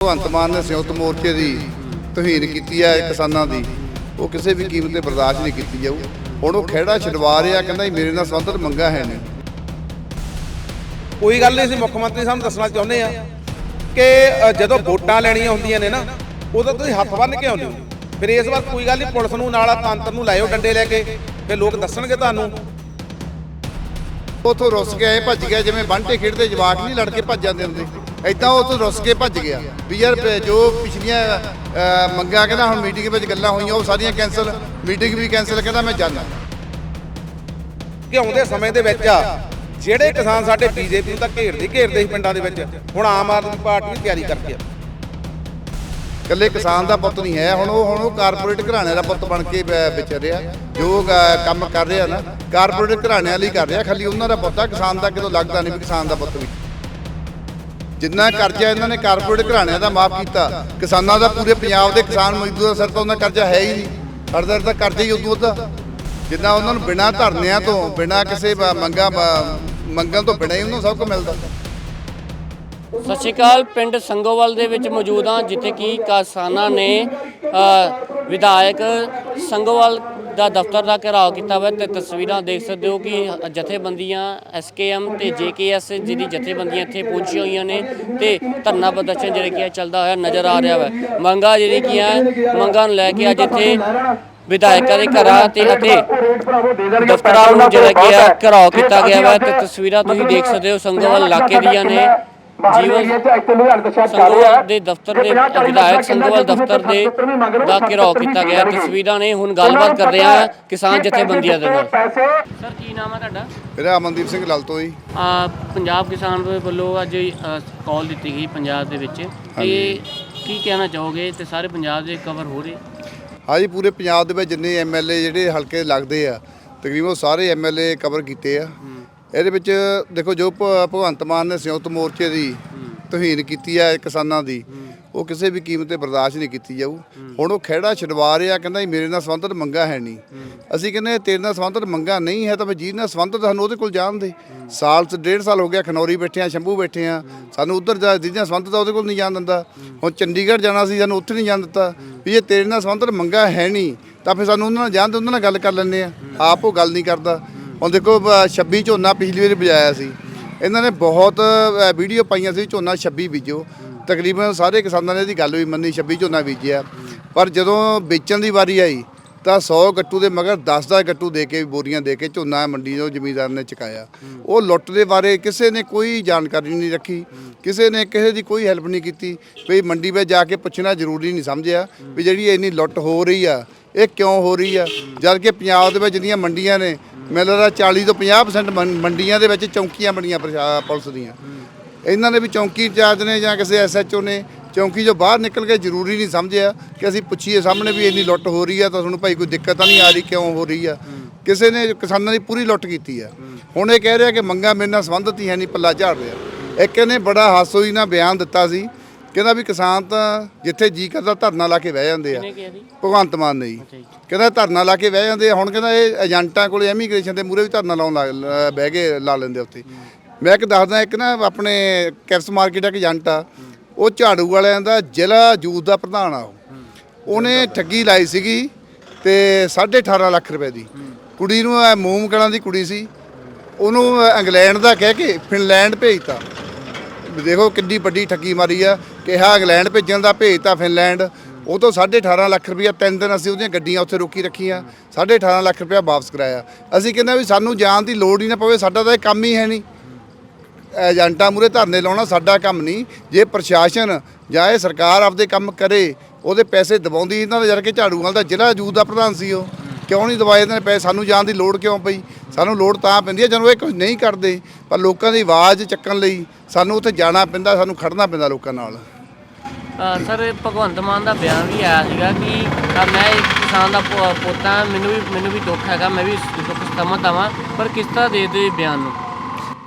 ਭਗਵੰਤ ਮਾਨ ਨੇ ਸੰਯੁਕਤ ਮੋਰਚੇ ਦੀ ਤੋਹੀਨ ਕੀਤੀ ਹੈ ਕਿਸਾਨਾਂ ਦੀ ਉਹ ਕਿਸੇ ਵੀ ਕੀਮਤ ਤੇ ਬਰਦਾਸ਼ਤ ਨਹੀਂ ਕੀਤੀ ਜਾਊ। ਹੁਣ ਉਹ ਖਹਿੜਾ ਛਡਵਾ ਰਿਹਾ ਕਹਿੰਦਾ ਜੀ ਮੇਰੇ ਨਾਲ ਸੰਬੰਧਿਤ ਮੰਗਾ ਹੈ ਨਹੀਂ। ਕੋਈ ਗੱਲ ਨਹੀਂ ਅਸੀਂ ਮੁੱਖ ਮੰਤਰੀ ਸਾਹਿਬ ਨੂੰ ਦੱਸਣਾ ਚਾਹੁੰਦੇ ਆ ਕਿ ਜਦੋਂ ਵੋਟਾਂ ਲੈਣੀਆਂ ਹੁੰਦੀਆਂ ਨੇ ਨਾ ਉਦੋਂ ਤੁਸੀਂ ਹੱਥ ਬੰਨ੍ਹ ਕੇ ਆਉਂਦੇ ਹੋ। ਫਿਰ ਇਸ ਵਾਰ ਕੋਈ ਗੱਲ ਨਹੀਂ ਪੁਲਿਸ ਨੂੰ ਨਾਲ ਤੰਤਰ ਨੂੰ ਲਾਇਓ ਡੰਡੇ ਲੈ ਕੇ ਫਿਰ ਲੋਕ ਦੱਸਣਗੇ ਤੁਹਾਨੂੰ। ਉਥੋਂ ਰੁੱਸ ਕੇ ਆਏ ਭੱਜ ਗਿਆ ਜਿਵੇਂ ਬੰਟੇ ਖੇਡਦੇ ਜਵਾਕ ਨਹੀਂ ਲੜ ਕੇ ਭੱਜ ਜਾਂਦੇ ਹੁੰਦੇ। ਐਦਾਂ ਉਥੋਂ ਰੁੱਸ ਕੇ ਭੱਜ ਗਿਆ। ਵੀ ਯਾਰ ਜੋ ਪਿਛਲੀਆਂ ਮੰਗਾਂ ਕਹਿੰਦਾ ਹੁਣ ਮੀਟਿੰਗ ਵਿੱਚ ਗੱਲਾਂ ਹੋਈਆਂ ਉਹ ਸਾਰੀਆਂ ਕੈਂਸਲ ਮੀਟਿੰਗ ਵੀ ਕੈਂਸਲ ਕਹਿੰਦਾ ਮੈਂ ਜਾਣਾ ਕਿ ਆਉਂਦੇ ਸਮੇਂ ਦੇ ਵਿੱਚ ਆ ਜਿਹੜੇ ਕਿਸਾਨ ਸਾਡੇ ਬੀਜੇਪੀ ਨੂੰ ਤਾਂ ਘੇਰਦੇ ਘੇਰਦੇ ਸੀ ਪਿੰਡਾਂ ਦੇ ਵਿੱਚ ਹੁਣ ਆਮ ਆਦਮੀ ਪਾਰਟੀ ਦੀ ਤਿਆਰੀ ਕਰਕੇ ਆ। ਇਕੱਲੇ ਕਿਸਾਨ ਦਾ ਪੁੱਤ ਨਹੀਂ ਹੈ ਹੁਣ ਉਹ ਹੁਣ ਉਹ ਕਾਰਪੋਰੇਟ ਘਰਾਣੇ ਦਾ ਪੁੱਤ ਬਣ ਕੇ ਵਿਚਰ ਰਿਹਾ। ਜੋ ਕੰਮ ਕਰ ਰਿਹਾ ਨਾ ਕਾਰਪੋਰੇਟ ਘਰਾਣਿਆਂ ਲਈ ਕਰ ਰਿਹਾ ਖਾਲੀ ਉਹਨਾਂ ਦਾ ਪੁੱਤ ਆ ਕਿਸਾਨ ਦਾ ਕਿਦੋਂ ਲੱਗਦਾ ਨਹੀਂ ਵੀ ਕਿਸਾਨ ਦਾ ਪੁੱਤ ਵੀ। ਜਿੰਨਾ ਕਰਜ਼ਾ ਇਹਨਾਂ ਨੇ ਕਾਰਪੋਰੇਟ ਘਰਾਣਿਆਂ ਦਾ ਮਾਫ ਕੀਤਾ ਕਿਸਾਨਾਂ ਦਾ ਪੂਰੇ ਪੰਜਾਬ ਦੇ ਕਿਸਾਨ ਮਜ਼ਦੂਰਾਂ ਸਿਰ ਤੋਂ ਉਹਨਾਂ ਕਰਜ਼ਾ ਹੈ ਹੀ ਨਹੀਂ। ਅਰਦਰ ਦਾ ਕਰਜ਼ਾ ਹੀ ਉਦੋਂ ਦਾ ਜਿੱਦਾਂ ਉਹਨਾਂ ਨੂੰ ਬਿਨਾਂ ਧਰਨਿਆਂ ਤੋਂ ਬਿਨਾਂ ਕਿਸੇ ਬ- ਮੰਗਾਂ ਮੰਗਾਂ ਤੋਂ ਬਿਨਾਂ ਹੀ ਉਹਨਾਂ ਸਭ ਕੁਝ ਮਿਲਦਾ। ਸਤਿ ਸ਼੍ਰੀ ਅਕਾਲ ਪਿੰਡ ਸੰਗੋਵਾਲ ਦੇ ਵਿੱਚ ਮੌਜੂਦ ਹਾਂ ਜਿੱਥੇ ਕਿ ਕਿਸਾਨਾਂ ਨੇ ਅ, ਵਿਧਾਇਕ ਸੰਗੋਵਾਲ ਦਾ ਦਫ਼ਤਰ ਦਾ ਘਿਰਾਓ ਕੀਤਾ ਹੋਇਆ ਤੇ ਤਸਵੀਰਾਂ ਦੇਖ ਸਕਦੇ ਹੋ ਕਿ ਜਥੇਬੰਦੀਆਂ ਐਸਕੇਐਮ ਤੇ ਜੇਕੇਐਸ ਜਿਹੜੀ ਜਥੇਬੰਦੀਆਂ ਇੱਥੇ ਪਹੁੰਚੀਆਂ ਹੋਈਆਂ ਨੇ ਤੇ ਧਰਨਾ ਪ੍ਰਦਰਸ਼ਨ ਜਿਹੜਾ ਕੀ ਚੱਲਦਾ ਹੋਇਆ ਨਜ਼ਰ ਆ ਰਿਹਾ ਹੈ ਮੰਗਾ ਜਿਹੜੀ ਕੀ ਹੈ ਮੰਗਾਂ ਨੂੰ ਲੈ ਕੇ ਅੱਜ ਇੱਥੇ ਵਿਧਾਇਕਾਂ ਦੇ ਘਰਾਂ ਤੇ ਅਤੇ ਦਫ਼ਤਰਾਂ ਨੂੰ ਜਿਹੜਾ ਕੀ ਹੈ ਘਿਰਾਓ ਕੀਤਾ ਗਿਆ ਹੈ ਤੇ ਤਸਵੀਰਾਂ ਤੁਸੀਂ ਦੇਖ ਸਕਦੇ ਹੋ ਸੰਗੋਵਾਲ ਇਲਾਕੇ ਦੀਆਂ ਨੇ। ਜੀਵਨ ਸੰਗੋਵਾਲ ਦੇ ਦਫ਼ਤਰ ਦੇ ਵਿਧਾਇਕ ਸੰਗੋਵਾਲ ਦਫ਼ਤਰ ਦੇ ਦਾ ਘਿਰਾਓ ਕੀਤਾ ਗਿਆ। ਤਸਵੀਰਾਂ ਨੇ ਹੁਣ ਗੱਲਬਾਤ ਕਰ ਰਹੇ ਹਾਂ ਕਿਸਾਨ ਜਥੇਬੰਦੀਆਂ ਦੇ ਨਾਲ। ਸਰ ਕੀ ਨਾਮ ਹੈ ਤੁਹਾਡਾ? ਮੇਰਾ ਅਮਨਦੀਪ ਸਿੰਘ ਲਲਤੋ ਜੀ। ਆ ਪੰਜਾਬ ਕਿਸਾਨ ਦੇ ਵੱਲੋਂ ਅੱਜ ਕਾਲ ਦਿੱਤੀ ਗਈ ਪੰਜਾਬ ਦੇ ਵਿੱਚ। ਤੇ ਕੀ ਕਹਿਣਾ ਚਾਹੋਗੇ? ਤੇ ਸਾਰੇ ਪੰਜਾਬ ਦੇ ਕਵਰ ਹੋ ਰਹੇ? ਹਾਂਜੀ ਪੂਰੇ ਪੰਜਾਬ ਦੇ ਵਿੱਚ ਜਿੰਨੇ ਐਮਐਲਏ ਜਿਹੜੇ ਹਲਕੇ ਲੱਗਦੇ ਆ ਤਕਰੀਬਨ ਸਾਰੇ ਐਮਐਲਏ ਕਵਰ ਕੀਤੇ ਆ। ਇਹਦੇ ਵਿੱਚ ਦੇਖੋ ਜੋ ਭਗਵੰਤ ਮਾਨ ਨੇ ਸੰਯੁਕਤ ਮੋਰਚੇ ਦੀ ਤੋਹੀਨ ਕੀਤੀ ਹੈ ਕਿਸਾਨਾਂ ਦੀ, ਉਹ ਕਿਸੇ ਵੀ ਕੀਮਤ ਤੇ ਬਰਦਾਸ਼ਤ ਨਹੀਂ ਕੀਤੀ ਜਾਊ। ਹੁਣ ਉਹ ਖਹਿੜਾ ਛਡਵਾ ਰਿਹਾ, ਕਹਿੰਦਾ ਜੀ, ਮੇਰੇ ਨਾਲ ਸੰਬੰਧਿਤ ਮੰਗਾ ਹੈ ਨਹੀਂ। ਅਸੀਂ ਕਹਿੰਦੇ, ਤੇਰੇ ਨਾਲ ਸੰਬੰਧਿਤ ਮੰਗਾ ਨਹੀਂ ਹੈ ਤਾਂ ਮੈਂ ਜਿਹਦੇ ਨਾਲ ਸੰਬੰਧਿਤ ਸਾਨੂੰ ਉਹਦੇ ਕੋਲ ਜਾਣ ਦੇ। ਸਾਲ ਚ ਡੇਢ ਸਾਲ ਹੋ ਗਿਆ, ਖਨੌਰੀ ਬੈਠੇ ਆ, ਸ਼ੰਭੂ ਬੈਠੇ ਆ। ਸਾਨੂੰ ਉੱਧਰ ਜਾ ਜਿਹਨਾਂ ਨਾਲ ਸੰਬੰਧਿਤ ਆ, ਉਹਦੇ ਕੋਲ ਨਹੀਂ ਜਾਣ ਦਿੰਦਾ। ਹੁਣ ਚੰਡੀਗੜ੍ਹ ਜਾਣਾ ਸੀ, ਸਾਨੂੰ ਉੱਥੇ ਨਹੀਂ ਜਾਣ ਦਿੱਤਾ। ਵੀ ਜੇ ਤੇਰੇ ਨਾਲ ਸੰਬੰਧਿਤ ਮੰਗਾ ਹੈ ਨਹੀਂ, ਤਾਂ ਫਿਰ ਸਾਨੂੰ ਉਹਨਾਂ ਨਾਲ ਜਾਣ ਦੇ ਉਹਨਾਂ ਨਾਲ ਗੱਲ ਕਰ ਲੈਂਦੇ ਆ। ਆਪ ਉਹ ਗੱਲ ਨਹੀਂ ਕਰਦਾ। ਹੁਣ ਦੇਖੋ ਬ- 26 ਝੋਨਾ ਪਿਛਲੀ ਵਾਰੀ ਬਜਾਇਆ ਸੀ। ਇਹਨਾਂ ਨੇ ਬਹੁਤ ਵੀਡੀਓ ਪਾਈਆਂ ਸੀ, ਝੋਨਾ 26 ਬੀਜੋ। ਤਕਰੀਬਨ ਸਾਰੇ ਕਿਸਾਨਾਂ ਨੇ ਇਹਦੀ ਗੱਲ ਵੀ ਮੰਨੀ 26 ਝੋਨਾ ਬੀਜਿਆ। ਪਰ ਜਦੋਂ ਵੇਚਣ ਦੀ ਵਾਰੀ ਆਈ, ਤਾਂ 100 ਗੱਟੂ ਦੇ ਮਗਰ 10 ਦਾ ਗੱਟੂ ਦੇ ਕੇ, ਬੋਰੀਆਂ ਦੇ ਕੇ ਝੋਨਾ ਮੰਡੀ ਤੋਂ ਜ਼ਮੀਂਦਾਰ ਨੇ ਚੁਕਾਇਆ। ਉਹ ਲੁੱਟ ਦੇ ਬਾਰੇ ਕਿਸੇ ਨੇ ਕੋਈ ਜਾਣਕਾਰੀ ਨਹੀਂ ਰੱਖੀ। ਕਿਸੇ ਨੇ ਕਿਸੇ ਦੀ ਕੋਈ ਹੈਲਪ ਨਹੀਂ ਕੀਤੀ। ਵੀ ਮੰਡੀ ਵਿੱਚ ਜਾ ਕੇ ਪੁੱਛਣਾ ਜ਼ਰੂਰੀ ਨਹੀਂ ਸਮਝਿਆ ਵੀ ਜਿਹੜੀ ਇੰਨੀ ਲੁੱਟ ਹੋ ਰਹੀ ਆ, ਇਹ ਕਿਉਂ ਹੋ ਰਹੀ ਆ? ਜਦ ਕਿ ਪੰਜਾਬ ਦੇ ਵਿੱਚ ਜਿਹੜੀਆਂ ਮੰਡੀਆਂ ਨੇ ਮੈਨੂੰ ਲੱਗਦਾ 40 ਤੋਂ 50% ਮੰ- ਮੰਡੀਆਂ ਦੇ ਵਿੱਚ ਚੌਂਕੀਆਂ ਬਣੀਆਂ ਪ੍ਰਸ਼ਾ- ਪੁਲਿਸ ਦੀਆਂ। ਇਹਨਾਂ ਨੇ ਵੀ ਚੌਂਕੀ ਇੰਚਾਰਜ ਨੇ ਜਾਂ ਕਿਸੇ ਐਸਐਚਓ ਨੇ ਚੌਂਕੀ ਜੋ ਬਾਹਰ ਨਿਕਲ ਕੇ ਜ਼ਰੂਰੀ ਨਹੀਂ ਸਮਝਿਆ ਕਿ ਅਸੀਂ ਪੁੱਛੀਏ ਸਾਹਮਣੇ ਵੀ ਇੰਨੀ ਲੁੱਟ ਹੋ ਰਹੀ ਆ, ਤਾਂ ਤੁਹਾਨੂੰ ਭਾਈ ਕੋਈ ਦਿੱਕਤ ਤਾਂ ਨਹੀਂ ਆ ਰਹੀ, ਕਿਉਂ ਹੋ ਰਹੀ ਆ? ਕਿਸੇ ਨੇ ਕਿਸਾਨਾਂ ਦੀ ਪੂਰੀ ਲੁੱਟ ਕੀਤੀ ਆ। ਹੁਣ ਇਹ ਕਹਿ ਰਿਹਾ ਕਿ ਮੰਗਾ ਮੇਰੇ ਨਾਲ ਸੰਬੰਧਿਤ ਹੀ ਹੈ ਨਹੀਂ, ਪੱਲਾ ਝਾੜ ਰਿਹਾ। ਇੱਕ ਇਹਨੇ ਬੜਾ ਹਾਸੋਈ ਨਾਲ ਬਿਆਨ ਦਿੱਤਾ ਸੀ ਕਹਿੰਦਾ ਵੀ ਕਿਸਾਨ ਤਾਂ ਜਿੱਥੇ ਜੀ ਕਰਦਾ ਧਰਨਾ ਲਾ ਕੇ ਬਹਿ ਜਾਂਦੇ ਆ। ਭਗਵੰਤ ਮਾਨ ਨੇ ਜੀ। ਕਹਿੰਦਾ ਧਰਨਾ ਲਾ ਕੇ ਬਹਿ ਜਾਂਦੇ ਆ। ਹੁਣ ਕਹਿੰਦਾ ਇਹ ਏਜੰਟਾਂ ਕੋਲੇ ਇਮੀਗ੍ਰੇਸ਼ਨ ਦੇ ਮੂਰੇ ਵੀ ਧਰਨਾ ਲਾਉਣ ਲੱਗ ਬਹਿ ਕੇ ਲਾ ਲੈਂਦੇ ਉੱਥੇ। ਮੈਂ ਇੱਕ ਦੱਸਦਾ ਇੱਕ ਨਾ ਆਪਣੇ ਕੈਪਸ ਮਾਰਕੀਟ ਇੱਕ ਏਜੰਟ ਆ। ਉਹ ਝਾੜੂ ਵਾਲਿਆਂ ਦਾ ਜ਼ਿਲ੍ਹਾ ਜੂਤ ਦਾ ਪ੍ਰਧਾਨ ਆ ਉਹ। ਉਹਨੇ ਠੱਗੀ ਲਾਈ ਸੀਗੀ ਤੇ 18.5 ਲੱਖ ਰੁਪਏ ਦੀ। ਕੁੜੀ ਨੂੰ ਮੋਮ ਕਲਾਂ ਦੀ ਕੁੜੀ ਸੀ। ਉਹਨੂੰ ਇੰਗਲੈਂਡ ਦਾ ਕਹਿ ਕੇ ਫਿਨਲੈਂਡ ਭੇਜਤਾ। ਦੇਖੋ ਕਿੰਨੀ ਵੱਡੀ ਠੱਗੀ ਮਾਰੀ ਆ ਕਿਹਾ ਇੰਗਲੈਂਡ ਭੇਜਣ ਦਾ ਭੇਜਤਾ ਫਿਨਲੈਂਡ। ਉਹ ਤੋਂ 18.5 ਲੱਖ ਰੁਪਇਆ ਤਿੰਨ ਦਿਨ ਅਸੀਂ ਉਹਦੀਆਂ ਗੱਡੀਆਂ ਉੱਥੇ ਰੋਕੀ ਰੱਖੀਆਂ 18.5 ਲੱਖ ਰੁਪਇਆ ਵਾਪਸ ਕਰਾਇਆ। ਅਸੀਂ ਕਹਿੰਦੇ ਵੀ ਸਾਨੂੰ ਜਾਣ ਦੀ ਲੋੜ ਹੀ ਨਾ ਪਵੇ, ਸਾਡਾ ਤਾਂ ਇਹ ਕੰਮ ਹੀ ਹੈ ਨਹੀਂ। ਏਜੰਟਾਂ ਮੂਰੇ ਧਰਨੇ ਲਾਉਣਾ ਸਾਡਾ ਕੰਮ ਨਹੀਂ। ਜੇ ਪ੍ਰਸ਼ਾਸਨ ਜਾਂ ਇਹ ਸਰਕਾਰ ਆਪਦੇ ਕੰਮ ਕਰੇ, ਉਹਦੇ ਪੈਸੇ ਦਬਾਉਂਦੀ, ਇਹਨਾਂ ਦਾ ਜਰ ਕੇ ਝਾੜੂ ਵਾਲ ਦਾ ਜ਼ਿਲ੍ਹਾ ਜੂਦ ਦਾ ਪ੍ਰਧਾਨ ਸੀ ਉਹ। ਕਿਉਂ ਨਹੀਂ ਦਵਾਏ ਇਹਨਾਂ ਨੇ? ਪੈਸੇ ਸਾਨੂੰ ਜਾਣ ਦੀ ਲੋੜ ਕਿਉਂ ਪਈ? ਸਾਨੂੰ ਲੋੜ ਤਾਂ ਪੈਂਦੀ ਹੈ ਜਦੋਂ ਇਹ ਕੁਝ ਨਹੀਂ ਕਰਦੇ ਪਰ ਲੋਕਾਂ ਦੀ ਆਵਾਜ਼ ਚੱਕਣ ਲਈ ਸਾਨੂੰ ਉੱਥੇ ਜਾਣਾ ਪੈਂਦਾ ਸਾਨੂੰ ਖੜਨਾ ਪੈਂਦਾ ਲੋਕਾਂ ਨਾਲ। ਸਰ ਭਗਵੰਤ ਮਾਨ ਦਾ ਬਿਆਨ ਵੀ ਆਇਆ ਸੀਗਾ ਕਿ ਮੈਂ ਇੱਕ ਕਿਸਾਨ ਦਾ ਪੁੱਤ ਮੈਨੂੰ ਵੀ ਮੈਨੂੰ ਵੀ ਦੁੱਖ ਹੈਗਾ ਮੈਂ ਵੀ ਦੁੱਖ ਸਮਝਦਾ ਵਾਂ ਪਰ ਕਿਸ ਤਰ੍ਹਾਂ ਦੇ ਦੇ ਬਿਆਨ ਨੂੰ?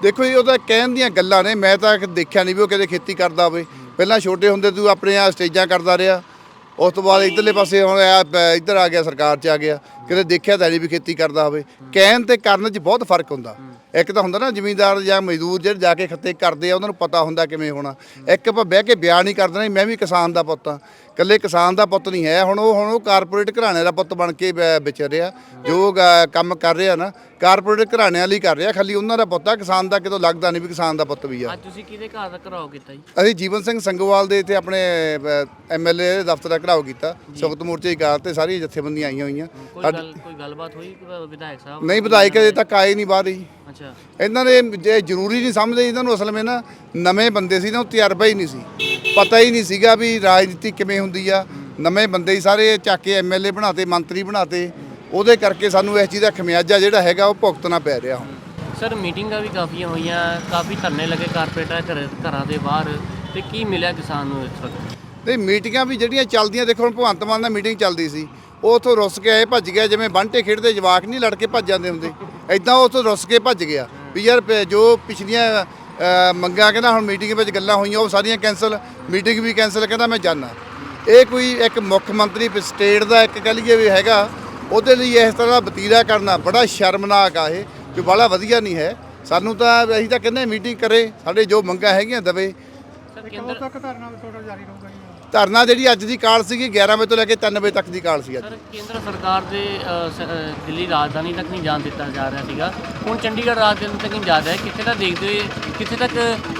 ਦੇਖੋ ਜੀ ਉਹ ਤਾਂ ਕਹਿਣ ਦੀਆਂ ਗੱਲਾਂ ਨੇ ਮੈਂ ਤਾਂ ਦੇਖਿਆ ਨਹੀਂ ਵੀ ਉਹ ਕਦੇ ਖੇਤੀ ਕਰਦਾ ਹੋਵੇ। ਪਹਿਲਾਂ ਛੋਟੇ ਹੁੰਦੇ ਤੂੰ ਆਪਣੇ ਆ ਸਟੇਜਾਂ ਕਰਦਾ ਰਿਹਾ। ਉਸ ਤੋਂ ਬਾਅਦ ਇਧਰਲੇ ਪਾਸੇ ਹੁਣ ਆ ਇੱਧਰ ਆ ਗਿਆ, ਸਰਕਾਰ 'ਚ ਆ ਗਿਆ। ਕਿਤੇ ਦੇਖਿਆ ਤਾਂ ਨਹੀਂ ਵੀ ਖੇਤੀ ਕਰਦਾ ਹੋਵੇ। ਕਹਿਣ ਤੇ ਕਰਨ 'ਚ ਬਹੁਤ ਫ਼ਰਕ ਹੁੰਦਾ। ਇੱਕ ਤਾਂ ਹੁੰਦਾ ਨਾ, ਜ਼ਿਮੀਂਦਾਰ ਜਾਂ ਮਜ਼ਦੂਰ ਜਿਹੜੇ ਜਾ ਕੇ ਖੱਤੇ ਕਰਦੇ ਆ, ਉਹਨਾਂ ਨੂੰ ਪਤਾ ਹੁੰਦਾ ਕਿਵੇਂ ਹੋਣਾ। ਇੱਕ ਆਪਾਂ ਬਹਿ ਕੇ ਬਿਆਨ ਨਹੀਂ ਕਰ ਦੇਣਾ ਮੈਂ ਵੀ ਕਿਸਾਨ ਦਾ ਪੁੱਤ ਆ। ਇਕੱਲੇ ਕਿਸਾਨ ਦਾ ਪੁੱਤ ਨਹੀਂ ਹੈ ਹੁਣ ਉਹ ਹੁਣ ਉਹ ਕਾਰਪੋਰੇਟ ਘਰਾਣੇ ਦਾ ਪੁੱਤ ਬਣ ਕੇ ਬ- ਵਿਚਰ ਰਿਹਾ ਜੋ ਕੰਮ ਕਰ ਰਿਹਾ ਨਾ ਕਾਰਪੋਰੇਟ ਘਰਾਣਿਆਂ ਲਈ ਕਰ ਰਿਹਾ ਖਾਲੀ ਉਹਨਾਂ ਦਾ ਪੁੱਤ ਆ ਕਿਸਾਨ ਦਾ ਕਿਤੋਂ ਲੱਗਦਾ ਨਹੀਂ ਵੀ ਕਿਸਾਨ ਦਾ ਪੁੱਤ ਵੀ ਆ। ਅੱਜ ਤੁਸੀਂ ਕਿਹਦੇ ਘਰ ਦਾ ਘਰਾਓ ਕੀਤਾ ਜੀ? ਅਸੀਂ ਜੀਵਨ ਸਿੰਘ ਸੰਗੋਵਾਲ ਦੇ ਇੱਥੇ ਆਪਣੇ ਐਮਐਲਏ ਦਫ਼ਤਰ ਦਾ ਘਰਾਓ ਕੀਤਾ ਸੰਯੁਕਤ ਮੋਰਚੇ ਦੀ ਕਾਰ ਤੇ ਸਾਰੀਆਂ ਜਥੇਬੰਦੀਆਂ ਆਈਆਂ ਹੋਈਆਂ। ਕੋਈ ਗੱਲ ਕੋਈ ਗੱਲਬਾਤ ਹੋਈ ਵਿਧਾਇਕ ਸਾਹਿਬ? ਨਹੀਂ ਵਿਧਾਇਕ ਅਜੇ ਤੱਕ ਆਏ ਨਹੀਂ ਬਾਹਰ ਹੀ ਅੱਛਾ। ਇਹਨਾਂ ਦੇ ਜੇ ਜ਼ਰੂਰੀ ਨਹੀਂ ਸਮਝਦੇ ਇਹਨਾਂ ਨੂੰ ਅਸਲ ਵਿੱਚ ਨਾ ਨਵੇਂ ਬੰਦੇ ਸੀ ਨਾ ਉਹ ਤਜਰਬਾ ਹੀ ਨਹੀਂ ਸੀ। ਪਤਾ ਹੀ ਨਹੀਂ ਸੀਗਾ ਵੀ ਰਾਜਨੀਤੀ ਕਿਵੇਂ ਹੁੰਦੀ ਆ। ਨਵੇਂ ਬੰਦੇ ਹੀ ਸਾਰੇ ਚੱਕ ਕੇ ਐਮਐਲਏ ਬਣਾਤੇ ਮੰਤਰੀ ਬਣਾਤੇ। ਉਹਦੇ ਕਰਕੇ ਸਾਨੂੰ ਇਸ ਚੀਜ਼ ਦਾ ਖਮਿਆਜਾ ਜਿਹੜਾ ਹੈਗਾ ਉਹ ਭੁਗਤਣਾ ਪੈ ਰਿਹਾ ਹੁਣ। ਸਰ ਮੀਟਿੰਗਾਂ ਵੀ ਕਾਫੀ ਹੋਈਆਂ ਕਾਫੀ ਧਰਨੇ ਲੱਗੇ ਕਾਰਪੋਰੇਟਰ ਘਰ ਘਰਾਂ ਦੇ ਬਾਹਰ। ਤੇ ਕੀ ਮਿਲਿਆ ਕਿਸਾਨ ਨੂੰ ਇਸ ਵਕਤ? ਨਹੀਂ ਮੀਟਿੰਗਾਂ ਵੀ ਜਿਹੜੀਆਂ ਚੱਲਦੀਆਂ ਦੇਖੋ ਹੁਣ ਭਗਵੰਤ ਮਾਨ ਨਾਲ ਮੀਟਿੰਗ ਚੱਲਦੀ ਸੀ। ਉਹ ਉੱਥੋਂ ਰੁੱਸ ਕੇ ਆਏ ਭੱਜ ਗਿਆ। ਜਿਵੇਂ ਬੰਟੇ ਖੇਡਦੇ ਜਵਾਕ ਨਹੀਂ ਲੜ ਕੇ ਭੱਜ ਜਾਂਦੇ ਹੁੰਦੇ। ਐਦਾਂ ਉਹ ਉੱਥੋਂ ਰੁੱਸ ਕੇ ਭੱਜ ਗਿਆ। ਵੀ ਯਾਰ ਜੋ ਪਿਛਲੀਆਂ ਅ, ਮੰਗਾਂ ਕਹਿੰਦਾ ਹੁਣ ਮੀਟਿੰਗ ਵਿੱਚ ਗੱਲਾਂ ਹੋਈਆਂ ਉਹ ਸਾਰੀਆਂ ਕੈਂਸਲ ਮੀਟਿੰਗ ਵੀ ਕੈਂਸਲ ਕਹਿੰਦਾ ਮੈਂ ਜਾਣਾ ਇਹ ਕੋਈ ਇੱਕ ਮੁੱਖ ਮੰਤਰੀ ਸਟੇਟ ਦਾ ਇੱਕ ਕਹਿ ਲਈਏ ਵੀ ਹੈਗਾ ਉਹਦੇ ਲਈ ਇਸ ਤਰ੍ਹਾਂ ਦਾ ਵਤੀਰਾ ਕਰਨਾ ਬੜਾ ਸ਼ਰਮਨਾਕ ਆ ਇਹ ਕਿ ਬੜਾ ਵਧੀਆ ਨਹੀਂ ਹੈ। ਸਾਨੂੰ ਤਾਂ ਅਸੀਂ ਤਾਂ ਕਹਿੰਦੇ ਮੀਟਿੰਗ ਕਰੇ ਸਾਡੇ ਜੋ ਮੰਗਾਂ ਹੈਗੀਆਂ ਦਵੇ। ਧਰਨਾ ਜਿਹੜੀ ਅੱਜ ਦੀ ਕਾਲ ਸੀਗੀ 11 ਵਜੇ ਤੋਂ ਲੈ ਕੇ 3 ਵਜੇ ਤੱਕ ਦੀ ਕਾਲ ਸੀ ਅੱਜ। ਸਰ ਕੇਂਦਰ ਸਰਕਾਰ ਦੇ ਅ, ਸ- ਅ, ਦਿੱਲੀ ਰਾਜਧਾਨੀ ਤੱਕ ਨਹੀਂ ਜਾਣ ਦਿੱਤਾ ਜਾ ਰਿਹਾ ਸੀਗਾ। ਹੁਣ ਚੰਡੀਗੜ੍ਹ ਰਾਜਧਾਨੀ ਤੱਕ ਨਹੀਂ ਜਾ ਰਿਹਾ। ਕਿੱਥੇ ਤੱਕ ਦੇਖਦੇ ਹੋਏ ਕਿੱਥੇ ਤੱਕ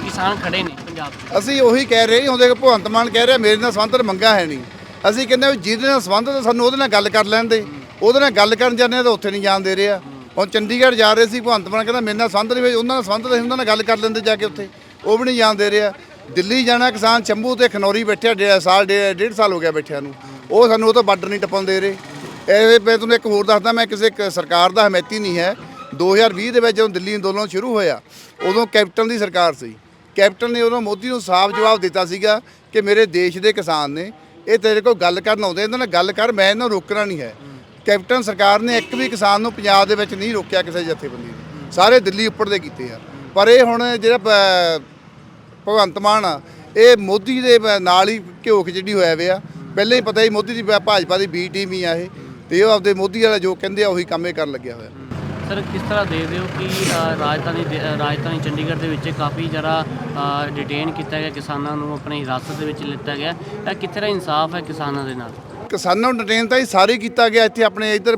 ਕਿਸਾਨ ਖੜੇ ਨੇ ਪੰਜਾਬ 'ਚ ਅਸੀਂ ਉਹੀ ਕਹਿ ਰਹੇ ਹਾਂ ਹੁੰਦੇ ਕਿ ਭਗਵੰਤ ਮਾਨ ਕਹਿ ਰਿਹਾ ਮੇਰੇ ਨਾਲ ਸੰਬੰਧਤ ਮੰਗਾ ਹੈ ਨਹੀਂ। ਅਸੀਂ ਕਹਿੰਦੇ ਵੀ ਜਿਹਦੇ ਨਾਲ ਸੰਬੰਧਤ ਸਾਨੂੰ ਉਹਦੇ ਨਾਲ ਗੱਲ ਕਰ ਲੈਣ ਦੇ। ਉਹਦੇ ਨਾਲ ਗੱਲ ਕਰਨ ਜਾਂਦੇ ਆ ਤਾਂ ਉੱਥੇ ਨਹੀਂ ਜਾਣ ਦੇ ਰਿਹਾ ਹੁਣ ਚੰਡੀਗੜ੍ਹ ਜਾ ਰਹੇ ਸੀ ਭਗਵੰਤ ਮਾਨ ਕਹਿੰਦਾ ਮੇਰੇ ਨਾਲ ਸੰਬੰਧਤ ਨਹੀਂ ਉਹਨਾਂ ਨਾਲ ਸੰਬੰਧਤ ਅਸੀਂ ਉਹਨਾਂ ਨਾਲ ਗੱਲ ਕਰ ਲੈਂਦੇ ਜਾ ਕੇ ਉੱਥੇ। ਉਹ ਵੀ ਨਹੀਂ ਜਾਣ ਦੇ ਰਿਹਾ ਦਿੱਲੀ ਜਾਣਾ, ਕਿਸਾਨ ਚੰਬੂ ਤੇ ਖਨੌਰੀ ਬੈਠਿਆ ਡੇ- ਸਾਲ ਡੇ- ਡੇਢ ਸਾਲ ਹੋ ਗਿਆ ਬੈਠਿਆਂ ਨੂੰ। ਉਹ ਸਾਨੂੰ ਉਹ ਤੋਂ ਬਾਰਡਰ ਨਹੀਂ ਟੱਪਣ ਦੇ ਰਹੇ। ਇਹ ਮੈਂ ਤੁਹਾਨੂੰ ਇੱਕ ਹੋਰ ਦੱਸਦਾ, ਮੈਂ ਕਿਸੇ ਸਰਕਾਰ ਦਾ ਹਮਾਇਤੀ ਨਹੀਂ ਹੈ। 2020 ਦੇ ਵਿੱਚ ਜਦੋਂ ਦਿੱਲੀ ਅੰਦੋਲਨ ਸ਼ੁਰੂ ਹੋਇਆ, ਉਦੋਂ ਕੈਪਟਨ ਦੀ ਸਰਕਾਰ ਸੀ। ਕੈਪਟਨ ਨੇ ਉਦੋਂ ਮੋਦੀ ਨੂੰ ਸਾਫ਼ ਜਵਾਬ ਦਿੱਤਾ ਸੀਗਾ ਕਿ ਮੇਰੇ ਦੇਸ਼ ਦੇ ਕਿਸਾਨ ਨੇ, ਇਹ ਤੇਰੇ ਕੋਲ ਗੱਲ ਕਰਨ ਆਉਂਦੇ ਇਹਨਾਂ ਨਾਲ ਗੱਲ ਕਰ, ਮੈਂ ਇਹਨਾਂ ਰੋਕਣਾ ਨਹੀਂ ਹੈ। ਕੈਪਟਨ ਸਰਕਾਰ ਨੇ ਇੱਕ ਵੀ ਕਿਸਾਨ ਨੂੰ ਪੰਜਾਬ ਦੇ ਵਿੱਚ ਨਹੀਂ ਰੋਕਿਆ ਕਿਸੇ ਜਥੇਬੰਦੀ ਨੇ। ਸਾਰੇ ਦਿੱਲੀ ਉੱਪਰ ਦੇ ਕੀਤੇ ਆ। ਪਰ ਇਹ ਹੁਣ ਜਿਹੜਾ ਭਗਵੰਤ ਮਾਨ ਆ, ਇਹ ਮੋਦੀ ਦੇ ਨਾਲ ਹੀ ਘਿਓ ਜਿਹੜੀ ਹੋਇਆ ਹੋਇਆ ਪਹਿਲੇ ਹੀ ਪਤਾ ਹੀ ਮੋਦੀ ਦੀ ਭਾਜਪਾ ਦੀ ਬੀ ਟੀਮ ਹੀ ਆ ਇਹ। ਤੇ ਉਹ ਆਪਦੇ ਮੋਦੀ ਵਾਲਾ ਜੋ ਕਹਿੰਦੇ ਆ, ਉਹੀ ਕੰਮੇ ਕਰਨ ਲੱਗਿਆ ਹੋਇਆ। ਸਰ, ਕਿਸ ਤਰ੍ਹਾਂ ਦੇਖਦੇ ਹੋ ਕਿ ਰਾਜਧਾਨੀ ਦੇ- ਰਾਜਧਾਨੀ ਚੰਡੀਗੜ੍ਹ ਦੇ ਵਿੱਚ ਕਾਫੀ ਜ਼ਿਆਦਾ ਡਿਟੇਨ ਕੀਤਾ ਗਿਆ ਕਿਸਾਨਾਂ ਨੂੰ, ਆਪਣੀ ਹਿਰਾਸਤ ਦੇ ਵਿੱਚ ਲਿੱਤਾ ਗਿਆ। ਇਹ ਕਿੱਥੇ ਦਾ ਇਨਸਾਫ ਹੈ ਕਿਸਾਨਾਂ ਦੇ ਨਾਲ? ਕਿਸਾਨਾਂ ਨੂੰ ਡਿਟੇਨ ਤਾਂ ਹੀ ਸਾਰੇ ਕੀਤਾ ਗਿਆ ਇੱਥੇ ਆਪਣੇ ਇੱਧਰ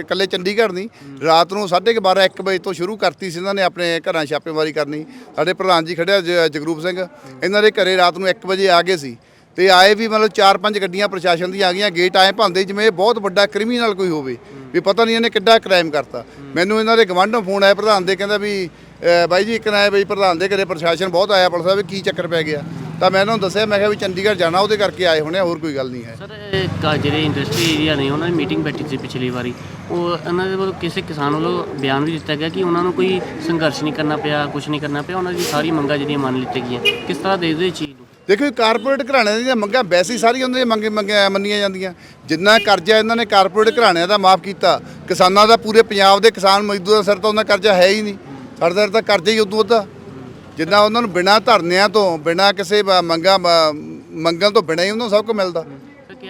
ਇਕੱਲੇ ਚੰਡੀਗੜ੍ਹ ਨਹੀਂ। ਰਾਤ ਨੂੰ 12:30 1 ਵਜੇ ਤੋਂ ਸ਼ੁਰੂ ਕਰਤੀ ਸੀ ਇਹਨਾਂ ਨੇ ਆਪਣੇ ਘਰਾਂ ਛਾਪੇਮਾਰੀ ਕਰਨੀ। ਸਾਡੇ ਪ੍ਰਧਾਨ ਜੀ ਖੜਿਆ ਜਗਰੂਪ ਸਿੰਘ। ਇਹਨਾਂ ਦੇ ਘਰੇ ਰਾਤ ਨੂੰ 1 ਵਜੇ ਆ ਗਏ ਸੀ। ਤੇ ਆਏ ਵੀ ਮਤਲਬ 4-5 ਗੱਡੀਆਂ ਪ੍ਰਸ਼ਾਸਨ ਦੀਆਂ ਆ ਗਈਆਂ ਗੇਟ ਆਏ ਭਾਂਦੇ ਜਿਵੇਂ ਇਹ ਬਹੁਤ ਵੱਡਾ ਕ੍ਰਿਮੀਨਲ ਕੋਈ ਹੋਵੇ ਵੀ ਪਤਾ ਨਹੀਂ ਇਹਨੇ ਕਿੱਡਾ ਕ੍ਰਾਈਮ ਕਰਤਾ। ਮੈਨੂੰ ਇਹਨਾਂ ਦੇ ਗਵਾਂਢੋਂ ਫੋਨ ਆਇਆ ਪ੍ਰਧਾਨ ਦੇ ਕਹਿੰਦਾ ਵੀ ਬਾਈ ਜੀ ਇੱਕ ਨਾ ਬਈ ਪ੍ਰਧਾਨ ਦੇ ਘਰੇ ਪ੍ਰਸ਼ਾਸਨ ਬਹੁਤ ਆਇਆ ਪੁਲਿਸ ਦਾ ਵੀ ਕੀ ਚੱਕਰ ਪੈ ਗਿਆ। ਤਾਂ ਮੈਂ ਇਹਨਾਂ ਨੂੰ ਦੱਸਿਆ ਮੈਂ ਕਿਹਾ ਵੀ ਚੰਡੀਗੜ੍ਹ ਜਾਣਾ ਉਹਦੇ ਕਰਕੇ ਆਏ ਹੋਣੇ ਹੋਰ ਕੋਈ ਗੱਲ ਨਹੀਂ ਹੈ। ਸਰ ਜਿਹੜੇ ਇੰਡਸਟਰੀ ਏਰੀਆ ਨੇ ਉਹਨਾਂ ਦੀ ਮੀਟਿੰਗ ਬੈਠੀ ਸੀ ਪਿਛਲੀ ਵਾਰੀ। ਉਹ ਇਹਨਾਂ ਦੇ ਵੱਲੋਂ ਕਿਸੇ ਕਿਸਾਨ ਵੱਲੋਂ ਬਿਆਨ ਵੀ ਦਿੱਤਾ ਗਿਆ ਕਿ ਉਹਨਾਂ ਨੂੰ ਕੋਈ ਸੰਘਰਸ਼ ਨਹੀਂ ਕਰਨਾ ਪਿਆ ਕੁਝ ਨਹੀਂ ਕਰਨਾ ਪਿਆ ਉਹਨਾਂ ਦੀ ਸਾਰੀ ਮੰਗਾਂ ਜਿਹੜੀਆਂ ਮੰਨ ਲਿੱਤੀਆਂ ਗਈਆਂ। ਕਿਸ ਤਰ੍ਹਾਂ ਦੇਖਦੇ ਚੀਜ਼ ਨੂੰ? ਦੇਖੋ ਕਾਰਪੋਰੇਟ ਘਰਾਣਿਆਂ ਦੀਆਂ ਮੰਗਾਂ ਵੈਸੇ ਸਾਰੀਆਂ ਉਹਨਾਂ ਦੀਆਂ ਮੰਗੇ ਮੰਗੀਆਂ ਮੰਨੀਆਂ ਜਾਂਦੀਆਂ। ਜਿੰਨਾ ਕਰਜ਼ਾ ਇਹਨਾਂ ਨੇ ਕਾਰਪੋਰੇਟ ਘਰਾਣਿਆਂ ਦਾ ਮਾਫ ਕੀਤਾ ਕਿਸਾਨਾਂ ਦਾ ਪੂਰੇ ਪੰਜਾਬ ਦੇ ਕਿਸਾਨ ਮਜ਼ਦੂਰਾਂ ਸਿਰ ਤਾਂ ਉਹਨਾਂ ਕਰਜ਼ਾ ਹੈ ਹੀ ਨਹੀਂ। ਸਾਡੇ ਤਾਂ ਕਰਜ਼ਾ ਹੀ ਉਦੋਂ ਵੱਧਾ ਜਿੰਨਾ ਉਹਨਾਂ ਨੂੰ ਬਿਨਾਂ ਧਰਨਿਆਂ ਤੋਂ, ਬਿਨਾਂ ਕਿਸੇ ਬ- ਮੰਗਾਂ ਤੋਂ ਬਿਨਾਂ ਹੀ ਉਹਨਾਂ ਨੂੰ ਸਭ ਕੁਝ ਮਿਲਦਾ।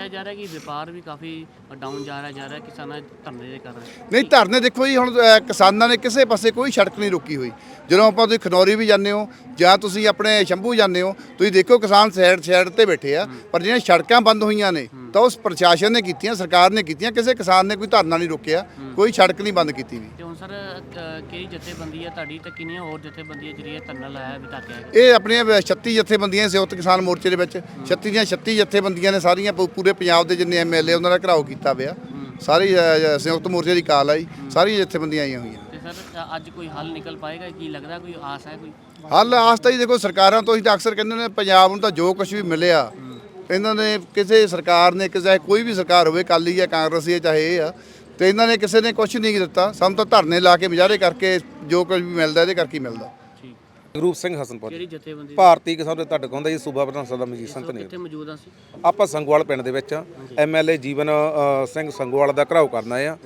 ਕਿਹਾ ਜਾ ਰਿਹਾ ਕਿ ਵਪਾਰ ਵੀ ਕਾਫੀ ਡਾਊਨ ਜਾ ਰਿਹਾ ਜਾ ਰਿਹਾ ਕਿਸਾਨਾਂ ਦੇ ਧਰਨੇ ਦੇ ਕਾਰਨ। ਨਹੀਂ ਧਰਨੇ ਦੇਖੋ ਜੀ ਹੁਣ ਅ, ਕਿਸਾਨਾਂ ਨੇ ਕਿਸੇ ਪਾਸੇ ਕੋਈ ਸੜਕ ਨਹੀਂ ਰੋਕੀ ਹੋਈ। ਜਦੋਂ ਆਪਾਂ ਤੁਸੀਂ ਖਨੌਰੀ ਵੀ ਜਾਂਦੇ ਹੋ ਜਾਂ ਤੁਸੀਂ ਆਪਣੇ ਸ਼ੰਭੂ ਜਾਂਦੇ ਹੋ ਤੁਸੀਂ ਦੇਖੋ ਕਿਸਾਨ ਸਾਈਡ ਸਾਈਡ ਤੇ ਬੈਠੇ ਆ ਪਰ ਜਿਹੜੀਆਂ ਸੜਕਾਂ ਬੰਦ ਹੋਈਆਂ ਨੇ ਤਾਂ ਉਸ ਪ੍ਰਸ਼ਾਸਨ ਨੇ ਕੀਤੀਆਂ ਸਰਕਾਰ ਨੇ ਕੀਤੀਆਂ ਕਿਸੇ ਕਿਸਾਨ ਨੇ ਕੋਈ ਧਰਨਾ ਨਹੀਂ ਰੋਕਿਆ ਕੋਈ ਸੜਕ ਨਹੀਂ ਬੰਦ ਕੀਤੀ ਵੀ। ਤੇ ਹੁਣ ਸਰ ਅ, ਕਿਹੜੀ ਜਥੇਬੰਦੀ ਹੈ ਤੁਹਾਡੀ ਤੇ ਕਿੰਨੀਆਂ ਹੋਰ ਜਥੇਬੰਦੀਆਂ ਜਿਹੜੀਆਂ ਧਰਨਾ ਲਾਇਆ ਵੀ ਤੱਕ ਹੈ ਇਹ ਆਪਣੀਆਂ 36 ਜਥੇਬੰਦੀਆਂ ਸੰਯੁਕਤ ਕਿਸਾਨ ਮੋਰਚੇ ਦੇ ਵਿੱਚ 36 ਦੀਆਂ 36 ਜਥੇਬੰਦੀਆਂ ਨੇ ਸਾਰੀਆਂ ਪੂ- ਪੂਰੇ ਪੰਜਾਬ ਦੇ ਜਿੰਨੇ ਐਮਐਲਏ ਉਹਨਾਂ ਦਾ ਘਰਾਓ ਕੀਤਾ ਪਿਆ। ਸਾਰੀ ਅ, ਅ, ਸੰਯੁਕਤ ਮੋਰਚੇ ਦੀ ਕਾਲ ਆਈ ਸਾਰੀਆਂ ਜਥੇਬੰਦੀਆਂ ਆਈਆਂ ਹੋਈਆਂ। ਤੇ ਸਰ ਅ, ਅੱਜ ਕੋਈ ਹੱਲ ਨਿਕਲ ਪਾਏਗਾ? ਕੀ ਲੱਗਦਾ ਕੋਈ ਆਸ ਹੈ ਕੋਈ? ਹੱਲ ਆਸ ਤਾਂ ਹੀ ਦੇਖੋ ਸਰਕਾਰਾਂ ਤੋਂ ਹੀ ਤਾਂ ਅਕਸਰ ਕਹਿੰਦੇ ਨੇ ਪੰਜਾਬ ਨੂੰ ਤਾਂ ਜੋ ਕੁਝ ਵੀ ਮਿਲਿਆ ਇਹਨਾਂ ਨੇ ਕਿਸੇ ਸਰਕਾਰ ਨੇ ਕਿਸੇ ਕੋਈ ਵੀ ਸਰਕਾਰ ਹੋਵੇ ਕਾਲੀ ਜਾਂ ਕਾਂਗਰਸੀ ਹੈ ਚਾਹੇ ਇਹ ਆ ਤੇ ਇਹਨਾਂ ਨੇ ਕਿਸੇ ਨੇ ਕੁਝ ਨਹੀਂ ਦਿੱਤਾ। ਸਾਨੂੰ ਤਾਂ ਧਰਨੇ ਲਾ ਕੇ ਮੁਜ਼ਾਹਰੇ ਕਰਕੇ ਜੋ ਕੁਝ ਵੀ ਮਿਲਦਾ ਇਹਦੇ ਕਰਕੇ ਹੀ ਮਿਲਦਾ। ਜਗਰੂਪ ਸਿੰਘ ਹਸਨਪੁਰ ਕਿਹੜੀ ਜਥੇਬੰਦੀ ਭਾਰਤੀ ਕਿਸਾਨ ਦੇ ਤੁਹਾਡੇ ਕਹਿੰਦਾ ਜੀ? ਸੂਬਾ ਪ੍ਰਧਾਨ ਸਦਾ ਮਜੀਦ ਸੰਤ ਨੇ। ਕਿੱਥੇ ਮੌਜੂਦ ਆ ਸੀ ਆਪਾਂ ਸੰਗੋਵਾਲ ਪਿੰਡ ਦੇ ਵਿੱਚ ਐਮਐਲਏ ਜੀਵਨ ਅ, ਸਿੰਘ ਸੰਗੋਵਾਲ ਦਾ ਘਰਾਓ ਕਰਨਾ ਆ।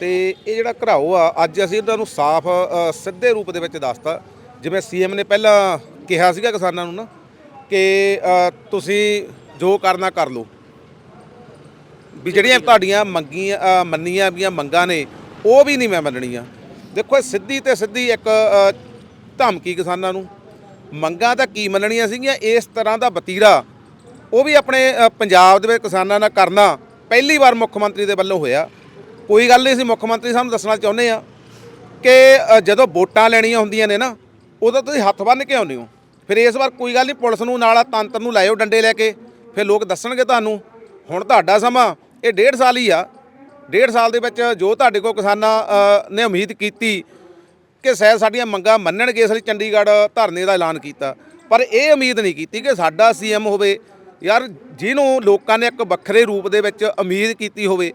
ਤੇ ਇਹ ਜਿਹੜਾ ਘਰਾਓ ਆ ਅੱਜ ਅਸੀਂ ਇਹਨਾਂ ਨੂੰ ਸਾਫ਼ ਅ, ਸਿੱਧੇ ਰੂਪ ਦੇ ਵਿੱਚ ਦੱਸਤਾ। ਜਿਵੇਂ ਸੀਐਮ ਨੇ ਪਹਿਲਾਂ ਕਿਹਾ ਸੀਗਾ ਕਿਸਾਨਾਂ ਨੂੰ ਨਾ ਕਿ ਅ, ਤੁਸੀਂ ਜੋ ਕਰਨਾ ਕਰ ਲਓ। ਵੀ ਜਿਹੜੀਆਂ ਤੁਹਾਡੀਆਂ ਮੰਗੀਆਂ ਅ, ਮੰਨੀਆਂ ਵੀਆਂ ਮੰਗਾਂ ਨੇ ਉਹ ਵੀ ਨਹੀਂ ਮੈਂ ਮੰਨਣੀਆਂ। ਦੇਖੋ ਇਹ ਸਿੱਧੀ ਤੇ ਸਿੱਧੀ ਇੱਕ ਅ, ਧਮਕੀ ਕਿਸਾਨਾਂ ਨੂੰ। ਮੰਗਾਂ ਤਾਂ ਕੀ ਮੰਨਣੀਆਂ ਸੀਗੀਆਂ? ਇਸ ਤਰ੍ਹਾਂ ਦਾ ਵਤੀਰਾ ਉਹ ਵੀ ਆਪਣੇ ਪੰਜਾਬ ਦੇ ਵਿੱਚ ਕਿਸਾਨਾਂ ਨਾਲ ਕਰਨਾ ਪਹਿਲੀ ਵਾਰ ਮੁੱਖ ਮੰਤਰੀ ਦੇ ਵੱਲੋਂ ਹੋਇਆ। ਕੋਈ ਗੱਲ ਨਹੀਂ ਸੀ ਮੁੱਖ ਮੰਤਰੀ ਸਾਨੂੰ ਦੱਸਣਾ ਚਾਹੁੰਦੇ ਆ ਕਿ ਜਦੋਂ ਵੋਟਾਂ ਲੈਣੀਆਂ ਹੁੰਦੀਆਂ ਨੇ ਨਾ, ਉਦੋਂ ਤੁਸੀਂ ਹੱਥ ਬੰਨ੍ਹ ਕੇ ਆਉਂਦੇ ਹੋ। ਫਿਰ ਇਸ ਵਾਰ ਕੋਈ ਗੱਲ ਨਹੀਂ, ਪੁਲਿਸ ਨੂੰ ਨਾਲ ਤੰਤਰ ਨੂੰ ਲਾਇਓ ਡੰਡੇ ਲੈ ਕੇ, ਫਿਰ ਲੋਕ ਦੱਸਣਗੇ ਤੁਹਾਨੂੰ। ਹੁਣ ਤੁਹਾਡਾ ਸਮਾਂ, ਇਹ ਡੇਢ ਸਾਲ ਹੀ ਆ। ਡੇਢ ਸਾਲ ਦੇ ਵਿੱਚ ਜੋ ਤੁਹਾਡੇ ਕੋਲ ਕਿਸਾਨਾਂ ਨੇ ਉਮੀਦ ਕੀਤੀ ਕਿ ਸ਼ਾਇਦ ਸਾਡੀਆਂ ਮੰਗਾਂ ਮੰਨਣਗੇ, ਇਸ ਲਈ ਚੰਡੀਗੜ੍ਹ ਧਰਨੇ ਦਾ ਐਲਾਨ ਕੀਤਾ। ਪਰ ਇਹ ਉਮੀਦ ਨਹੀਂ ਕੀਤੀ ਕਿ ਸਾਡਾ ਸੀਐਮ ਹੋਵੇ। ਯਾਰ, ਜਿਹਨੂੰ ਲੋਕਾਂ ਨੇ ਇੱਕ ਵੱਖਰੇ ਰੂਪ ਦੇ ਵਿੱਚ ਉਮੀਦ ਕੀਤੀ ਹੋਵੇ,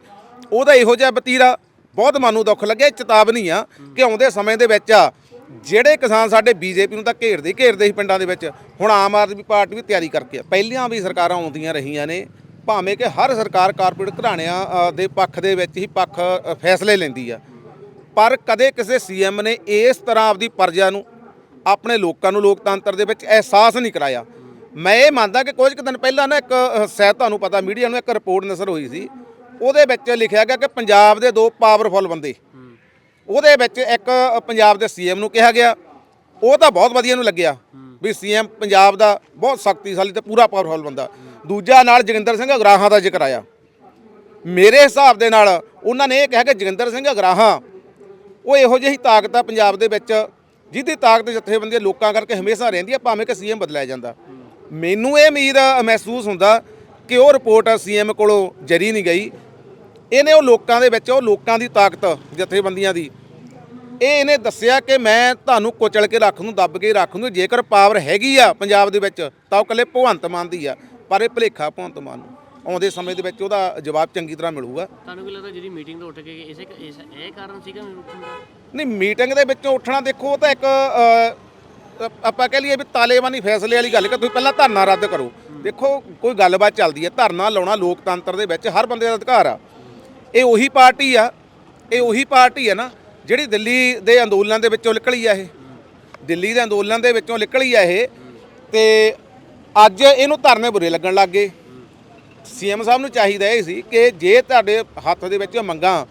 ਉਹਦਾ ਇਹੋ ਜਿਹਾ ਬਤੀਰਾ ਬਹੁਤ ਮਨ ਨੂੰ ਦੁੱਖ ਲੱਗਿਆ ਚੇਤਾਵਨੀ ਆ ਕਿ ਆਉਂਦੇ ਸਮੇਂ ਦੇ ਵਿੱਚ ਆ, ਜਿਹੜੇ ਕਿਸਾਨ ਸਾਡੇ ਬੀਜੇਪੀ ਨੂੰ ਤਾਂ ਘੇਰਦੇ ਹੀ ਘੇਰਦੇ ਸੀ ਪਿੰਡਾਂ ਦੇ ਵਿੱਚ, ਹੁਣ ਆਮ ਆਦਮੀ ਪਾਰਟੀ ਵੀ ਤਿਆਰੀ ਕਰਕੇ ਆ। ਪਹਿਲੀਆਂ ਵੀ ਸਰਕਾਰਾਂ ਆਉਂਦੀਆਂ ਰਹੀਆਂ ਨੇ, ਭਾਵੇਂ ਕਿ ਹਰ ਸਰਕਾਰ ਕਾਰਪੋਰੇਟ ਘਰਾਣਿਆਂ ਦੇ ਪੱਖ ਦੇ ਵਿੱਚ ਹੀ ਪੱਖ ਫੈਸਲੇ ਲੈਂਦੀ ਆ। ਪਰ ਕਦੇ ਕਿਸੇ ਸੀਐਮ ਨੇ ਇਸ ਤਰ੍ਹਾਂ ਆਪਦੀ ਪਰਜ਼ਾ ਨੂੰ, ਆਪਣੇ ਲੋਕਾਂ ਨੂੰ ਲੋਕਤੰਤਰ ਦੇ ਵਿੱਚ ਅਹਿਸਾਸ ਨਹੀਂ ਕਰਾਇਆ। ਮੈਂ ਇਹ ਮੰਨਦਾ ਕਿ ਕੁਝ ਕੁ ਦਿਨ ਪਹਿਲਾਂ ਨਾ ਇੱਕ ਸਹਿ ਤੁਹਾਨੂੰ ਪਤਾ ਮੀਡੀਆ ਨੂੰ ਇੱਕ ਰਿਪੋਰਟ ਨਜ਼ਰ ਹੋਈ ਸੀ। ਉਹਦੇ ਵਿੱਚ ਲਿਖਿਆ ਗਿਆ ਕਿ ਪੰਜਾਬ ਦੇ ਦੋ ਪਾਵਰਫੁਲ ਬੰਦੇ, ਉਹਦੇ ਵਿੱਚ ਇੱਕ ਪੰਜਾਬ ਦੇ ਸੀਐਮ ਨੂੰ ਕਿਹਾ ਗਿਆ। ਉਹ ਤਾਂ ਬਹੁਤ ਵਧੀਆ ਨੂੰ ਲੱਗਿਆ ਵੀ ਸੀਐਮ ਪੰਜਾਬ ਦਾ ਬਹੁਤ ਸ਼ਕਤੀਸ਼ਾਲੀ ਤੇ ਪੂਰਾ ਪਾਵਰਫੁਲ ਬੰਦਾ। ਦੂਜਾ ਨਾਲ ਜੋਗਿੰਦਰ ਸਿੰਘ ਅਗਰਾਹਾਂ ਦਾ ਜ਼ਿਕਰ ਆਇਆ। ਮੇਰੇ ਹਿਸਾਬ ਦੇ ਨਾਲ ਉਹਨਾਂ ਨੇ ਇਹ ਕਿਹਾ ਕਿ ਜੋਗਿੰਦਰ ਸਿੰਘ ਅਗਰਾਹਾਂ ਉਹ ਇਹੋ ਜਿਹੀ ਤਾਕਤ ਆ ਪੰਜਾਬ ਦੇ ਵਿੱਚ, ਜਿਹਦੀ ਤਾਕਤ ਜਥੇਬੰਦੀਆਂ ਲੋਕਾਂ ਕਰਕੇ ਹਮੇਸ਼ਾ ਰਹਿੰਦੀ ਆ, ਭਾਵੇਂ ਕਿ ਸੀਐਮ ਬਦਲਿਆ ਜਾਂਦਾ। ਮੈਨੂੰ ਇਹ ਉਮੀਦ ਮਹਿਸੂਸ ਹੁੰਦਾ ਕਿ ਉਹ ਰਿਪੋਰਟ ਸੀਐਮ ਕੋਲੋਂ ਜਰੀ ਨਹੀਂ ਗਈ। ਇਹਨੇ ਉਹ ਲੋਕਾਂ ਦੇ ਵਿੱਚ, ਉਹ ਲੋਕਾਂ ਦੀ ਤਾਕਤ ਜਥੇਬੰਦੀਆਂ ਦੀ, ਇਹ ਇਹਨੇ ਦੱਸਿਆ ਕਿ ਮੈਂ ਤੁਹਾਨੂੰ ਕੁਚਲ ਕੇ ਰੱਖ ਨੂੰ ਦੱਬ ਕੇ ਰੱਖ ਨੂੰ ਜੇਕਰ ਪਾਵਰ ਹੈਗੀ ਆ ਪੰਜਾਬ ਦੇ ਵਿੱਚ, ਤਾਂ ਉਹ ਇਕੱਲੇ ਭਗਵੰਤ ਮਾਨ ਦੀ ਆ, ਪਰ ਇਹ ਭਲੇਖਾ ਭਗਵੰਤ ਮਾਨ ਨੂੰ। ਆਉਂਦੇ ਸਮੇਂ ਦੇ ਵਿੱਚ ਉਹਦਾ ਜਵਾਬ ਚੰਗੀ ਤਰ੍ਹਾਂ ਮਿਲੂਗਾ। ਤੁਹਾਨੂੰ ਕੀ ਲੱਗਦਾ ਜਿਹੜੀ ਮੀਟਿੰਗ ਤੋਂ ਉੱਠ ਕੇ ਇਸੇ ਇਸ- ਇਹ ਕਾਰਨ ਸੀਗਾ ਰੁਕਣ ਦਾ? ਨਹੀਂ ਮੀਟਿੰਗ ਦੇ ਵਿੱਚੋਂ ਉੱਠਣਾ ਦੇਖੋ ਉਹ ਤਾਂ ਇੱਕ ਆਪਾਂ ਕਹਿ ਲਈਏ ਵੀ ਤਾਲੇਬਾਨੀ ਫੈਸਲੇ ਵਾਲੀ ਗੱਲ ਕਿ ਤੁਸੀਂ ਪਹਿਲਾਂ ਧਰਨਾ ਰੱਦ ਕਰੋ। ਦੇਖੋ ਕੋਈ ਗੱਲਬਾਤ ਚੱਲਦੀ ਹੈ ਧਰਨਾ ਲਾਉਣਾ ਲੋਕਤੰਤਰ ਦੇ ਵਿੱਚ ਹਰ ਬੰਦੇ ਦਾ ਅਧਿਕਾਰ ਆ। ਇਹ ਉਹੀ ਪਾਰਟੀ ਆ ਇਹ ਉਹੀ ਪਾਰਟੀ ਹੈ ਨਾ ਜਿਹੜੀ ਦਿੱਲੀ ਦੇ ਅੰਦੋਲਨ ਦੇ ਵਿੱਚੋਂ ਨਿਕਲੀ ਆ ਇਹ। ਦਿੱਲੀ ਦੇ ਅੰਦੋਲਨ ਦੇ ਵਿੱਚੋਂ ਨਿਕਲੀ ਆ ਇਹ ਤੇ ਅੱਜ ਇਹਨੂੰ ਧਰਨੇ ਬੁਰੇ ਲੱਗਣ ਲੱਗ ਗਏ। ਸੀਐਮ ਸਾਹਿਬ ਨੂੰ ਚਾਹੀਦਾ ਇਹ ਸੀ ਕਿ ਜੇ ਤੁਹਾਡੇ ਹੱਥ ਦੇ ਵਿੱਚ ਮੰਗਾਂ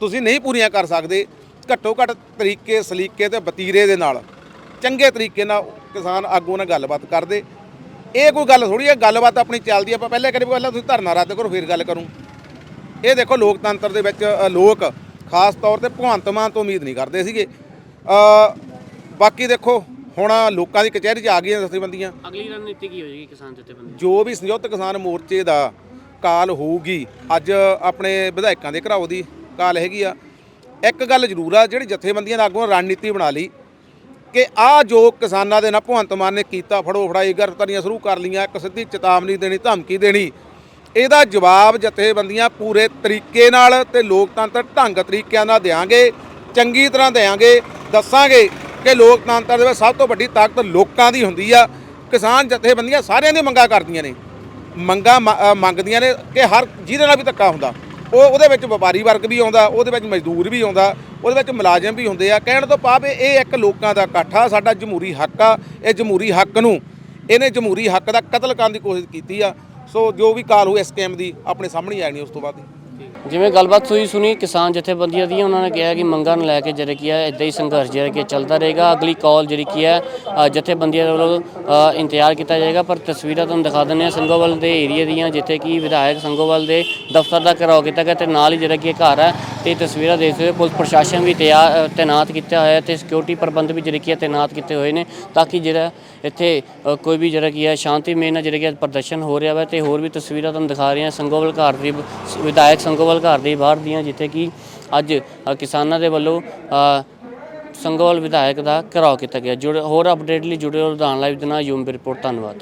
ਤੁਸੀਂ ਨਹੀਂ ਪੂਰੀਆਂ ਕਰ ਸਕਦੇ ਘੱਟੋ ਘੱਟ ਤਰੀਕੇ ਸਲੀਕੇ ਤੇ ਬਤੀਰੇ ਦੇ ਨਾਲ ਚੰਗੇ ਤਰੀਕੇ ਨਾਲ ਕਿਸਾਨ ਆਗੂ ਨਾਲ ਗੱਲਬਾਤ ਕਰਦੇ ਇਹ ਕੋਈ ਗੱਲ ਥੋੜੀ ਹੈ ਗੱਲਬਾਤ ਆਪਣੀ ਚੱਲਦੀ ਆ, ਆਪਾਂ ਪਹਿਲੇ ਕਰੀ ਪਹਿਲਾਂ ਤੁਸੀਂ ਧਰਨਾ ਰੱਦ ਕਰੋ ਫਿਰ ਗੱਲ ਕਰੂੰ। ਇਹ ਦੇਖੋ ਲੋਕਤੰਤਰ ਦੇ ਵਿੱਚ ਲੋਕ ਖਾਸ ਤੌਰ ਤੇ ਭਗਵੰਤ ਮਾਨ ਤੋਂ ਉਮੀਦ ਨਹੀਂ ਕਰਦੇ ਸੀਗੇ। ਬਾਕੀ ਦੇਖੋ ਹੁਣ ਲੋਕਾਂ ਦੀ ਕਚਹਿਰੀ 'ਚ ਆ ਗਈਆਂ ਜਥੇਬੰਦੀਆਂ। ਅਗਲੀ ਰਣਨੀਤੀ ਕੀ ਹੋ ਜਾਏਗੀ ਕਿਸਾਨ ਜਥੇਬੰਦੀ ਜੋ ਵੀ ਸੰਯੁਕਤ ਕਿਸਾਨ ਮੋਰਚੇ ਦਾ ਕਾਲ ਹੋਊਗੀ ਅੱਜ ਆਪਣੇ ਵਿਧਾਇਕਾਂ ਦੇ ਘਰਾਓ ਦੀ ਕਾਲ ਹੈਗੀ ਆ। ਇੱਕ ਗੱਲ ਜ਼ਰੂਰ ਆ ਜਿਹੜੀ ਜਥੇਬੰਦੀਆਂ ਦਾ ਆਗੂਆਂ ਰਣਨੀਤੀ ਬਣਾ ਲਈ ਕਿ ਆ ਜੋ ਕਿਸਾਨਾਂ ਦੇ ਨਾਲ ਭਗਵੰਤ ਮਾਨ ਨੇ ਕੀਤਾ ਫੜੋ ਫੜਾਈ ਗ੍ਰਿਫਤਾਰੀਆਂ ਸ਼ੁਰੂ ਕਰ ਲੀਆਂ ਇੱਕ ਸਿੱਧੀ ਚੇਤਾਵਨੀ ਦੇਣੀ ਧਮਕੀ ਦੇਣੀ ਇਹਦਾ ਜਵਾਬ ਜਥੇਬੰਦੀਆਂ ਪੂਰੇ ਤਰੀਕੇ ਨਾਲ ਤੇ ਲੋਕਤੰਤਰ ਢੰਗ ਤਰੀਕਿਆਂ ਨਾਲ ਦੇਾਂਗੇ ਚੰਗੀ ਤਰ੍ਹਾਂ ਦੇਾਂਗੇ ਦੱਸਾਂਗੇ। ਕਿ ਲੋਕਤੰਤਰ ਦੇ ਵਿੱਚ ਸਭ ਤੋਂ ਵੱਡੀ ਤਾਕਤ ਲੋਕਾਂ ਦੀ ਹੁੰਦੀ ਆ। ਕਿਸਾਨ ਜਥੇਬੰਦੀਆਂ ਸਾਰਿਆਂ ਦੀ ਮੰਗਾਂ ਕਰਦੀਆਂ ਨੇ। ਮੰਗਾਂ ਮ- ਮੰਗਦੀਆਂ ਨੇ ਕਿ ਹਰ ਜਿਹਦੇ ਨਾਲ ਵੀ ਧੱਕਾ ਹੁੰਦਾ। ਉਹ ਉਹਦੇ ਵਿੱਚ ਵਪਾਰੀ ਵਰਗ ਵੀ ਆਉਂਦਾ, ਉਹਦੇ ਵਿੱਚ ਮਜ਼ਦੂਰ ਵੀ ਆਉਂਦਾ, ਉਹਦੇ ਵਿੱਚ ਮੁਲਾਜ਼ਮ ਵੀ ਹੁੰਦੇ ਆ। ਕਹਿਣ ਤੋਂ ਭਾਵ ਇਹ ਇੱਕ ਲੋਕਾਂ ਦਾ ਇਕੱਠ ਆ, ਸਾਡਾ ਜਮਹੂਰੀ ਹੱਕ ਆ, ਇਹ ਜਮਹੂਰੀ ਹੱਕ ਨੂੰ, ਇਹਨੇ ਜਮਹੂਰੀ ਹੱਕ ਦਾ ਕਤਲ ਕਰਨ ਦੀ ਕੋਸ਼ਿਸ਼ ਕੀਤੀ ਆ। ਸੋ ਜੋ ਵੀ ਕਾਲ ਹੋਈ ਸਕੈਮ ਦੀ, ਆਪਣੇ ਸਾਹਮਣੇ ਆਣੀ ਉਸ ਤੋਂ ਬਾਅਦ ਜਿਵੇਂ ਗੱਲਬਾਤ ਹੋਈ ਸੁਣੀ, ਕਿਸਾਨ ਜਥੇਬੰਦੀਆਂ ਦੀਆਂ, ਉਹਨਾਂ ਨੇ ਕਿਹਾ ਕਿ ਮੰਗਾਂ ਨੂੰ ਲੈ ਕੇ ਜਿਹੜਾ ਕੀ ਹੈ ਇਦਾਂ ਹੀ ਸੰਘਰਸ਼ ਜਿਹੜਾ ਕਿ ਚੱਲਦਾ ਰਹੇਗਾ। ਅਗਲੀ ਕਾਲ ਜਿਹੜੀ ਕੀ ਹੈ ਜਥੇਬੰਦੀਆਂ ਦੇ ਵੱਲੋਂ ਇੰਤਜ਼ਾਰ ਕੀਤਾ ਜਾਏਗਾ, ਪਰ ਤਸਵੀਰਾਂ ਤੁਹਾਨੂੰ ਦਿਖਾ ਦਿੰਦੇ ਹਾਂ ਸੰਗੋਵਾਲ ਦੇ ਏਰੀਆ ਦੀਆਂ, ਜਿੱਥੇ ਕਿ ਵਿਧਾਇਕ ਸੰਗੋਵਾਲ ਦੇ ਦਫ਼ਤਰ ਦਾ ਘਿਰਾਓ ਕੀਤਾ ਗਿਆ ਤੇ ਨਾਲ ਹੀ ਜਿਹੜਾ ਕੀ ਘਰ ਹੈ ਤੇ ਤਸਵੀਰਾਂ ਦੇਖ ਸਕਦੇ ਹੋ ਪੁਲਿਸ ਪ੍ਰਸ਼ਾਸਨ ਵੀ ਤਿਆ ਤੈਨਾਤ ਕੀਤਾ ਹੋਇਆ ਹੈ ਤੇ ਸਿਕਿਉਰਿਟੀ ਪ੍ਰਬੰਧ ਵੀ ਜਿਹੜੇ ਕੀ ਹੈ ਤੈਨਾਤ ਕੀਤੇ ਹੋਏ ਨੇ ਤਾਂ ਕਿ ਜਿਹੜਾ ਇੱਥੇ ਅ, ਕੋਈ ਵੀ ਜਿਹੜਾ ਕੀ ਹੈ ਸ਼ਾਂਤੀ ਮੇਨ ਨਾਲ ਜਿਹੜਾ ਕੀ ਹੈ ਪ੍ਰਦਰਸ਼ਨ ਹੋ ਰਿਹਾ ਵਾ ਤੇ ਹੋਰ ਵੀ ਤਸਵੀਰਾਂ ਤੁਹਾਨੂੰ ਦਿਖਾ ਰਹੇ ਹਾਂ ਸੰਗੋਵਾਲ ਘਰ ਦੀ ਵਿਧਾਇਕ ਸੰਗੋਵਾਲ ਘਰ ਦੇ ਬਾਹਰ ਦੀਆਂ ਜਿੱਥੇ ਕਿ ਅੱਜ ਅ, ਕਿਸਾਨਾਂ ਦੇ ਵੱਲੋਂ ਅ, ਸੰਗੋਵਾਲ ਵਿਧਾਇਕ ਦਾ ਘਿਰਾਓ ਕੀਤਾ ਗਿਆ। ਜੁੜ ਹੋਰ ਅਪਡੇਟ ਲਈ ਜੁੜੇ ਰਹੋ ਲੁਧਿਆਣਾ ਲਾਈਵ ਦੇ ਨਾਲ ਯੂਮ ਰਿਪੋਰਟ ਧੰਨਵਾਦ।